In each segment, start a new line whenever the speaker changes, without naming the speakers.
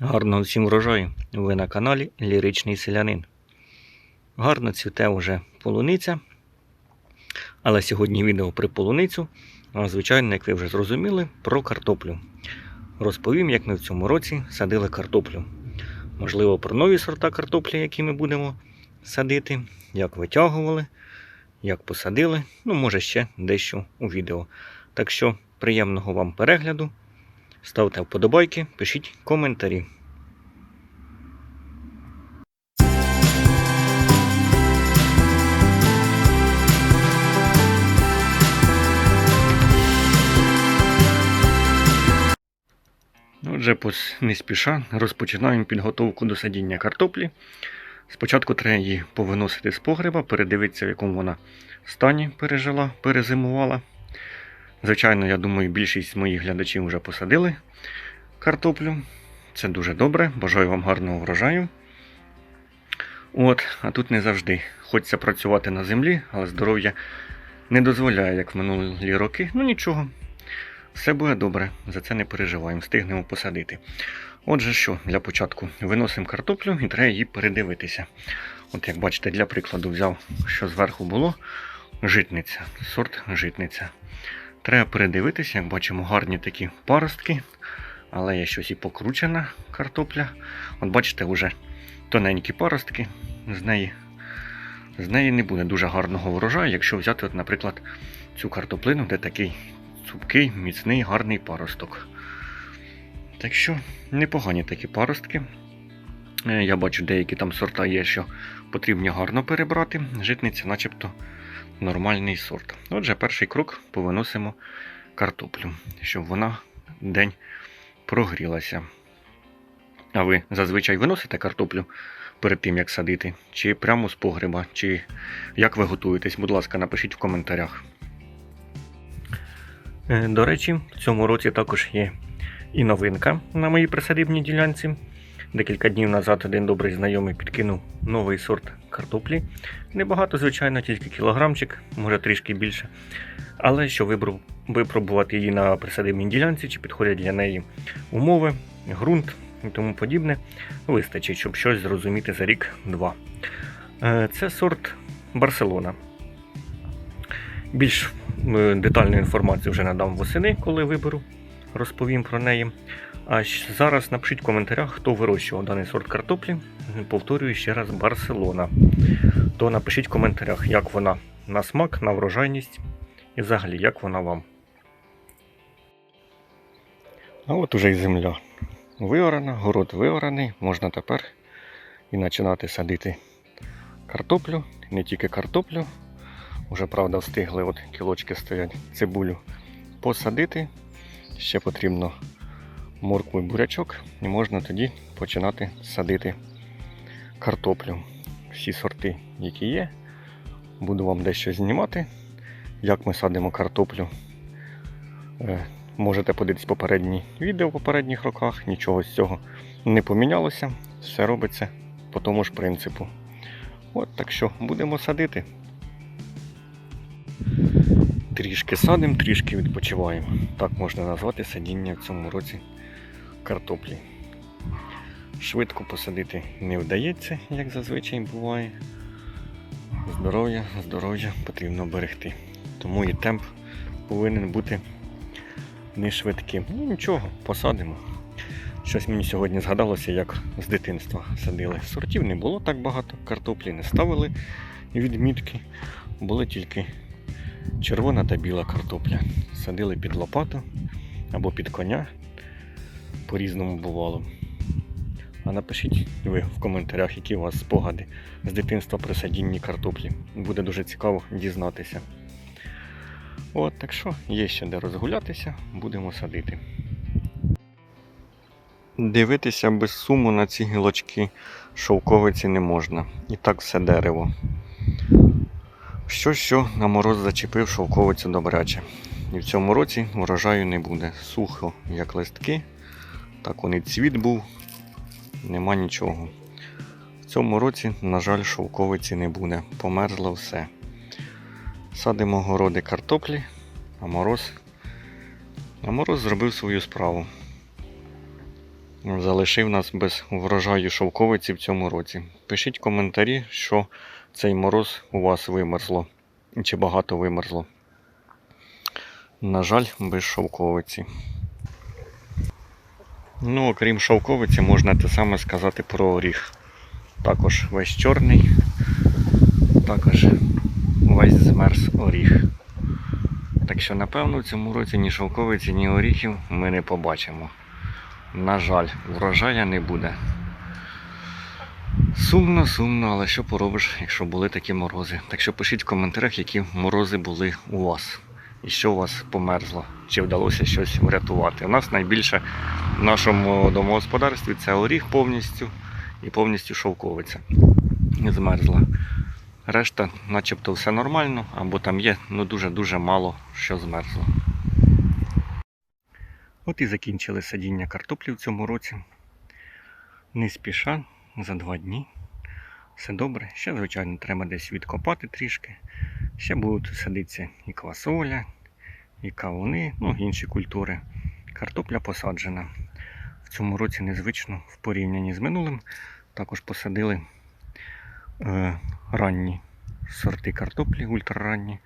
Гарного всім врожаю. Ви на каналі Ліричний Селянин. Гарно цвіте вже полуниця. Але сьогодні відео про полуницю. А звичайно, як ви вже зрозуміли, про картоплю. Розповім, як ми в цьому році садили картоплю. Можливо, про нові сорта картоплі, які ми будемо садити, як витягували, як посадили. Ну, може, ще дещо у відео. Так що приємного вам перегляду. Ставте вподобайки, пишіть коментарі. Отже, не спіша розпочинаємо підготовку до садіння картоплі. Спочатку треба її повиносити з погреба, передивитися, в якому вона стані пережила, перезимувала. Звичайно, я думаю, більшість моїх глядачів вже посадили картоплю. Це дуже добре. Бажаю вам гарного врожаю. От, а тут не завжди. Хочеться працювати на землі, але здоров'я не дозволяє, як в минулі роки. Ну нічого, все буде добре, за це не переживаємо, встигнемо посадити. Отже, що, для початку виносимо картоплю і треба її передивитися. От як бачите, для прикладу взяв, що зверху було житниця, сорт житниця. Треба передивитися, як бачимо, гарні такі паростки, але є щось і покручена картопля. От бачите, вже тоненькі паростки, з неї, з неї не буде дуже гарного врожаю, якщо взяти, от, наприклад, цю картоплину, де такий цупкий, міцний, гарний паросток. Так що непогані такі паростки. Е, Я бачу, деякі там сорта є, що потрібно гарно перебрати. Житниця, начебто, нормальний сорт. Отже, перший крок повиносимо картоплю, щоб вона день прогрілася. А ви зазвичай виносите картоплю перед тим, як садити, чи прямо з погреба, чи як ви готуєтесь, будь ласка, напишіть в коментарях. Е, До речі, в цьому році також є і новинка на моїй присадибній ділянці. Декілька днів назад один добрий знайомий підкинув новий сорт картоплі. Небагато, звичайно, тільки кілограмчик, може трішки більше. Але що вибрав випробувати її на присадибній ділянці, чи підходять для неї умови, ґрунт і тому подібне, вистачить, щоб щось зрозуміти за рік-два. Е, Це сорт Барселона. Більш е, детальну інформацію вже надам восени, коли виберу, розповім про неї. А зараз напишіть в коментарях, хто вирощував даний сорт картоплі. Повторюю ще раз Барселона. То напишіть в коментарях, як вона на смак, на врожайність і взагалі, як вона вам. А от уже й земля виорана, город виораний, можна тепер і починати садити картоплю, не тільки картоплю. Уже, правда, встигли, от кілочки стоять цибулю посадити. Ще потрібно моркву і бурячок, і можна тоді починати садити картоплю. Всі сорти, які є. Буду вам дещо знімати, як ми садимо картоплю. Е, Можете подивитись попередні відео в попередніх роках, нічого з цього не помінялося, все робиться по тому ж принципу. От так що будемо садити. Трішки садимо, трішки відпочиваємо. Так можна назвати садіння в цьому році картоплі. Швидко посадити не вдається, як зазвичай буває. Здоров'я, здоров'я потрібно берегти. Тому і темп повинен бути не швидким. Ну нічого, посадимо. Щось мені сьогодні згадалося, як з дитинства садили. Сортів не було так багато, картоплі не ставили відмітки, були тільки червона та біла картопля. Садили під лопату або під коня. По-різному бувало. А напишіть ви в коментарях, які у вас спогади з дитинства при садінні картоплі. Буде дуже цікаво дізнатися. От, так що є ще де розгулятися, будемо садити. Дивитися без суму на ці гілочки шовковиці не можна. І так все дерево. Що що на мороз зачепив шовковицю добряче. І в цьому році врожаю не буде. Сухо, як листки. Так он і цвіт був, нема нічого. В цьому році, на жаль, шовковиці не буде. Померзло все. Садимо городи картоплі, а мороз, а мороз зробив свою справу. залишив нас без врожаю шовковиці в цьому році. Пишіть коментарі, що цей мороз у вас вимерзло. Чи багато вимерзло. На жаль, без шовковиці. Ну, окрім шовковиці, можна те саме сказати про оріг. Також весь чорний, також весь змерз оріг. Так що, напевно, в цьому році ні шовковиці, ні оріхів ми не побачимо. На жаль, врожая не буде. Сумно, сумно, але що поробиш, якщо були такі морози. Так що пишіть в коментарях, які морози були у вас. І що у вас померзло, чи вдалося щось врятувати. У нас найбільше в нашому домогосподарстві це оріг повністю і повністю шовковиця. Змерзла. Решта, начебто, все нормально, або там є ну дуже-дуже мало що змерзло. От і закінчили садіння картоплі в цьому році. Не спіша, за два дні. Все добре. Ще, звичайно, треба десь відкопати трішки. Ще будуть садитися і квасоля, і кавуни, ну, інші культури. Картопля посаджена. В цьому році незвично в порівнянні з минулим. Також посадили е, ранні сорти картоплі, ультраранні,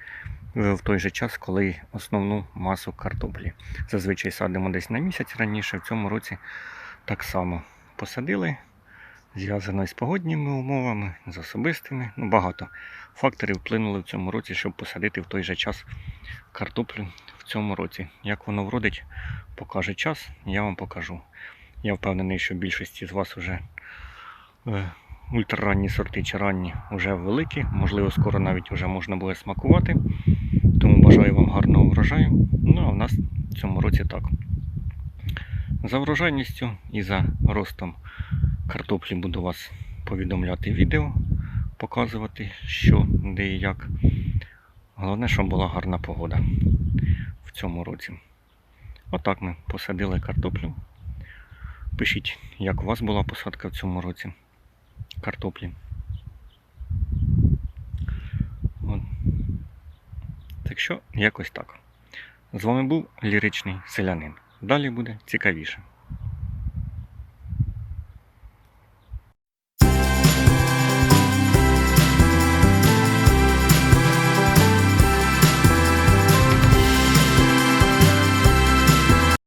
е, в той же час, коли основну масу картоплі. Зазвичай садимо десь на місяць раніше. В цьому році так само посадили. Зв'язано із погодніми умовами, з особистими. Ну, багато факторів вплинули в цьому році, щоб посадити в той же час картоплю в цьому році. Як воно вродить, покаже час, я вам покажу. Я впевнений, що більшості з вас вже е, ультраранні сорти чи ранні вже великі, можливо, скоро навіть вже можна буде смакувати. Тому бажаю вам гарного врожаю. Ну а в нас в цьому році так. За врожайністю і за ростом картоплі буду вас повідомляти відео, показувати, що, де і як. Головне, щоб була гарна погода в цьому році. Отак ми посадили картоплю. Пишіть, як у вас була посадка в цьому році картоплі. От. Так що, якось так. З вами був ліричний селянин. Далі буде цікавіше.